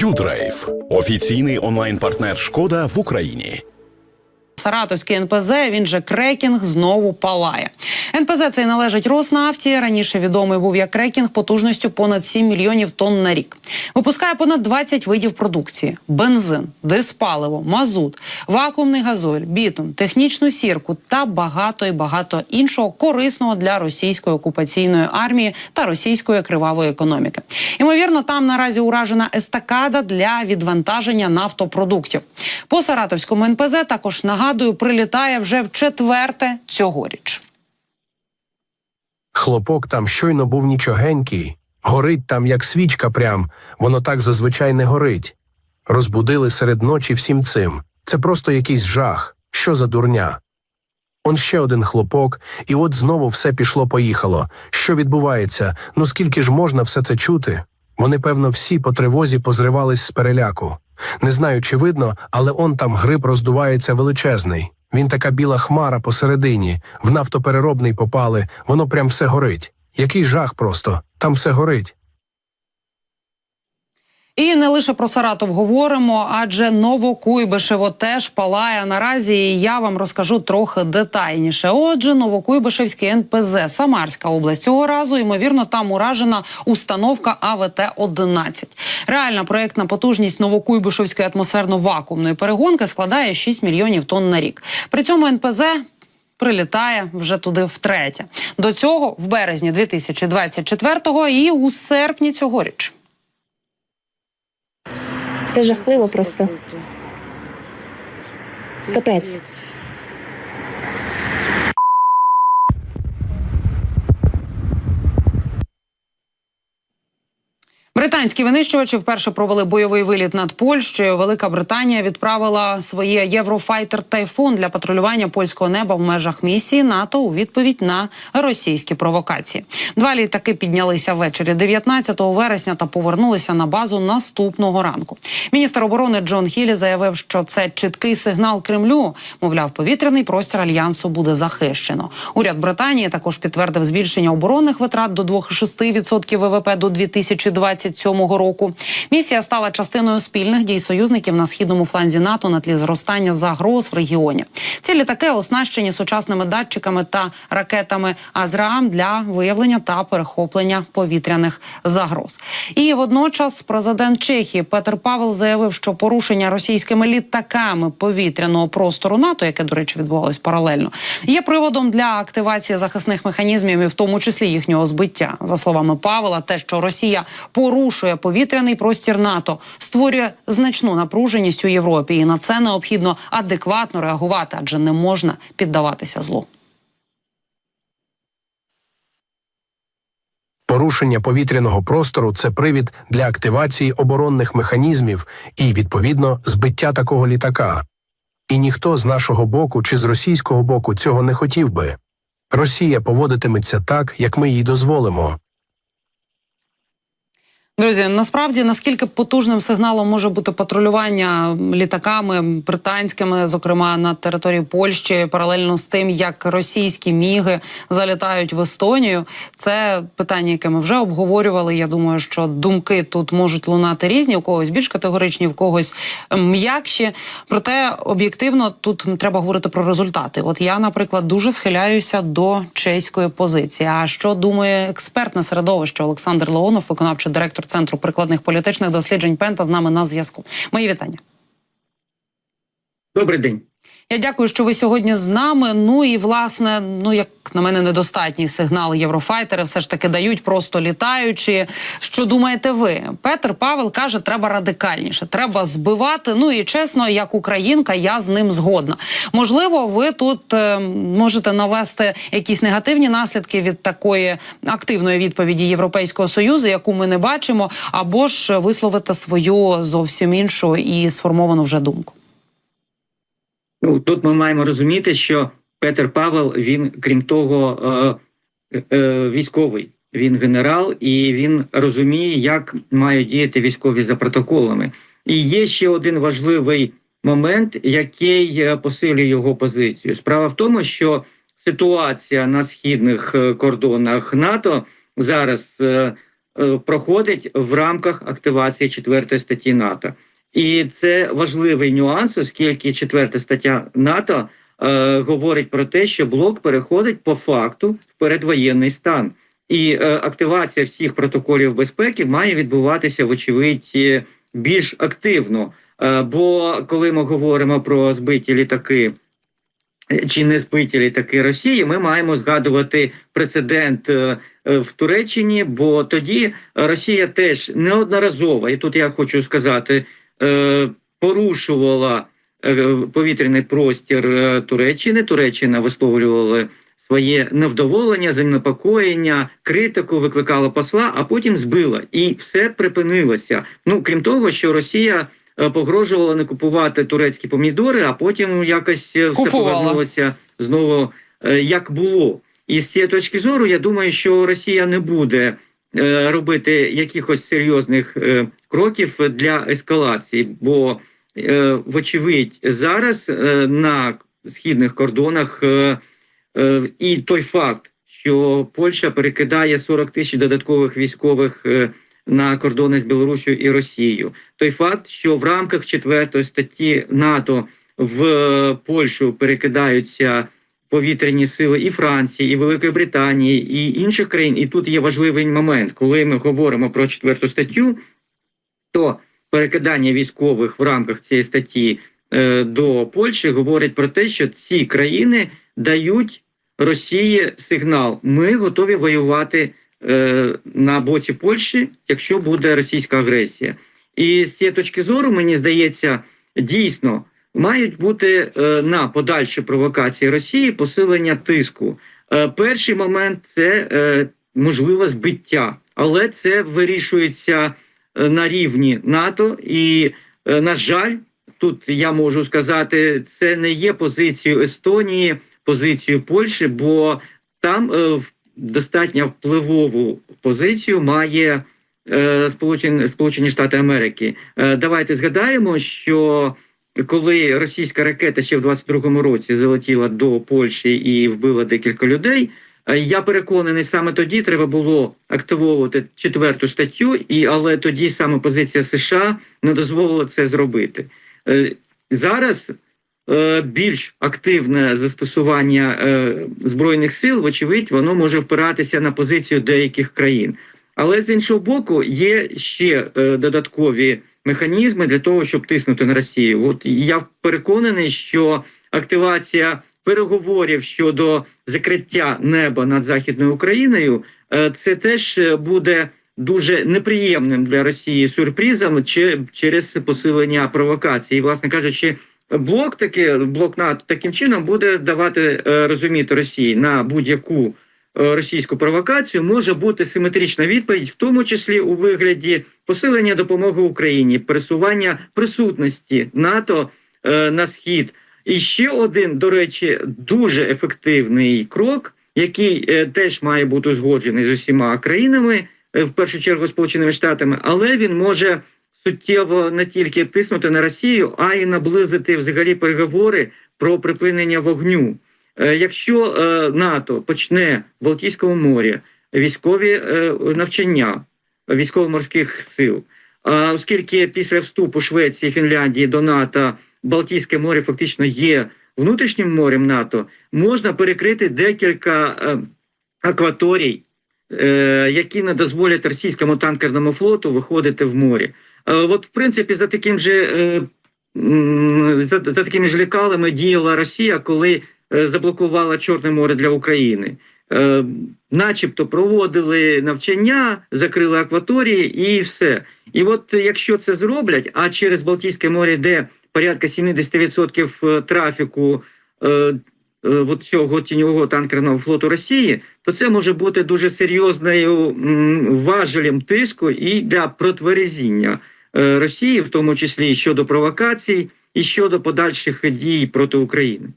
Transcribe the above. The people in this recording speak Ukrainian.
Юдрайв офіційний онлайн-партнер Шкода в Україні. Саратовський НПЗ, він же крекінг, знову палає. НПЗ цей належить Роснафті. Раніше відомий був як крекінг потужністю понад 7 мільйонів тонн на рік. Випускає понад 20 видів продукції: бензин, диспаливо, мазут, вакуумний газоль, бітум, технічну сірку та багато і багато іншого корисного для російської окупаційної армії та російської кривавої економіки. Ймовірно, там наразі уражена естакада для відвантаження нафтопродуктів. По Саратовському НПЗ також нагадую, прилітає вже в четверте цьогоріч. Хлопок там щойно був нічогенький, горить там, як свічка прям, воно так зазвичай не горить. Розбудили серед ночі всім цим. Це просто якийсь жах. Що за дурня? Он ще один хлопок, і от знову все пішло-поїхало. Що відбувається? Ну скільки ж можна все це чути? Вони, певно, всі по тривозі позривались з переляку. Не знаю, чи видно, але он там гриб роздувається величезний. Він така біла хмара посередині, в нафтопереробний попали, воно прям все горить. Який жах просто, там все горить. І не лише про Саратов говоримо, адже Новокуйбишево теж палає наразі. І я вам розкажу трохи детальніше. Отже, Новокуйбишевський НПЗ, Самарська область цього разу ймовірно там уражена установка АВТ 11 Реальна проєктна потужність Новокуйбишевської атмосферно-вакуумної перегонки складає 6 мільйонів тонн на рік. При цьому НПЗ. Прилітає вже туди втретє. До цього в березні 2024-го і у серпні цьогоріч. Це жахливо просто. Капець. Британські винищувачі вперше провели бойовий виліт над Польщею. Велика Британія відправила своє Єврофайтер Тайфун для патрулювання польського неба в межах місії НАТО у відповідь на російські провокації. Два літаки піднялися ввечері 19 вересня та повернулися на базу наступного ранку. Міністр оборони Джон Хілі заявив, що це чіткий сигнал Кремлю. Мовляв, повітряний простір альянсу буде захищено. Уряд Британії також підтвердив збільшення оборонних витрат до 2,6% ВВП до 2027 року. Місія стала частиною спільних дій союзників на східному фланзі НАТО на тлі зростання загроз в регіоні. Ці літаки оснащені сучасними датчиками та ракетами Азраам для виявлення та перехоплення повітряних загроз. І водночас президент Чехії Петер Павел заявив, що порушення російськими літаками повітряного простору НАТО, яке до речі відбувалось паралельно, є приводом для активації захисних механізмів, і в тому числі їхнього збиття. За словами Павла, те, що Росія порушує повітряний простір НАТО, створює значну напруженість у Європі, і на це необхідно адекватно реагувати, адже не можна піддаватися злу. Порушення повітряного простору це привід для активації оборонних механізмів і, відповідно, збиття такого літака. І ніхто з нашого боку чи з російського боку цього не хотів би. Росія поводитиметься так, як ми їй дозволимо. Друзі, насправді наскільки потужним сигналом може бути патрулювання літаками британськими, зокрема на території Польщі, паралельно з тим, як російські міги залітають в Естонію, це питання, яке ми вже обговорювали. Я думаю, що думки тут можуть лунати різні, у когось більш категоричні, в когось м'якші. Проте об'єктивно тут треба говорити про результати. От я, наприклад, дуже схиляюся до чеської позиції. А що думає експертне середовище Олександр Леонов, виконавчий директор центру прикладних політичних досліджень Пента з нами на зв'язку. Мої вітання. Добрий день. Я дякую, що ви сьогодні з нами. Ну і власне, ну як на мене, недостатній сигнал єврофайтери все ж таки дають, просто літаючи. Що думаєте ви? Петр Павел каже, треба радикальніше, треба збивати. Ну і чесно, як українка, я з ним згодна. Можливо, ви тут е, можете навести якісь негативні наслідки від такої активної відповіді Європейського союзу, яку ми не бачимо, або ж висловити свою зовсім іншу і сформовану вже думку. Ну тут ми маємо розуміти, що Петер Павел він, крім того, е, е, військовий. Він генерал і він розуміє, як мають діяти військові за протоколами. І є ще один важливий момент, який е, посилює його позицію. Справа в тому, що ситуація на східних е, кордонах НАТО зараз е, проходить в рамках активації четвертої статті НАТО. І це важливий нюанс, оскільки четверта стаття НАТО е, говорить про те, що блок переходить по факту в передвоєнний стан. І е, активація всіх протоколів безпеки має відбуватися, вочевидь, е, більш активно. Е, бо коли ми говоримо про збиті літаки е, чи не збиті літаки Росії, ми маємо згадувати прецедент е, в Туреччині, бо тоді Росія теж неодноразово, і тут я хочу сказати, порушувала е, повітряний простір е, Туреччини. Туреччина висловлювала своє невдоволення, занепокоєння, критику, викликала посла, а потім збила. І все припинилося. Ну крім того, що Росія е, погрожувала не купувати турецькі помідори, а потім якось е, все повернулося знову е, як було. І з цієї точки зору, я думаю, що Росія не буде е, робити якихось серйозних е, кроків для ескалації, бо, е, вочевидь, зараз е, на східних кордонах е, е, і той факт, що Польща перекидає 40 тисяч додаткових військових е, на кордони з Білорусією і Росією, той факт, що в рамках четвертої статті НАТО в е, Польщу перекидаються повітряні сили і Франції, і Великої Британії, і інших країн. І тут є важливий момент, коли ми говоримо про четверту статтю, то перекидання військових в рамках цієї статті е, до Польщі говорить про те, що ці країни дають Росії сигнал: ми готові воювати е, на боці Польщі, якщо буде російська агресія. І з цієї точки зору, мені здається, дійсно мають бути е, на подальші провокації Росії посилення тиску. Е, перший момент це е, можливе збиття, але це вирішується на рівні НАТО. І, на жаль, тут я можу сказати, це не є позицією Естонії, позицією Польщі, бо там достатньо впливову позицію має Сполучені, Сполучені Штати Америки. Давайте згадаємо, що коли російська ракета ще в 22-му році залетіла до Польщі і вбила декілька людей. е, Я переконаний, саме тоді треба було активовувати четверту статтю, і але тоді саме позиція США не дозволила це зробити. Е, Зараз е, більш активне застосування збройних сил, вочевидь, воно може впиратися на позицію деяких країн. Але з іншого боку, є ще додаткові механізми для того, щоб тиснути на Росію. От я переконаний, що активація переговорів щодо закриття неба над західною Україною, е, це теж е, буде дуже неприємним для Росії сюрпризом чи через посилення провокацій. І, власне кажучи, блок таки блок НАТО таким чином буде давати е, розуміти Росії на будь-яку російську провокацію може бути симетрична відповідь, в тому числі у вигляді посилення допомоги Україні, пересування присутності НАТО е, на схід. І ще один, до речі, дуже ефективний крок, який е, теж має бути узгоджений з усіма країнами, е, в першу чергу Сполученими Штатами, але він може суттєво не тільки тиснути на Росію, а й наблизити взагалі переговори про припинення вогню. Е, Якщо е, НАТО почне в Балтійському морі військові е, навчання військово-морських сил, оскільки після вступу Швеції Фінляндії до НАТО Балтійське море фактично є внутрішнім морем НАТО, можна перекрити декілька акваторій, які не дозволять російському танкерному флоту виходити в море. От, в принципі, за таким же за, за такими ж лікалами діяла Росія, коли заблокувала Чорне море для України. Е, начебто проводили навчання, закрили акваторії і все. І от якщо це зроблять, а через Балтійське море йде порядка 70% трафіку е, е, цього тіньового танкерного флоту Росії, то це може бути дуже серйозною м, важелем тиску і для протверезіння е, Росії, в тому числі і щодо провокацій, і щодо подальших дій проти України.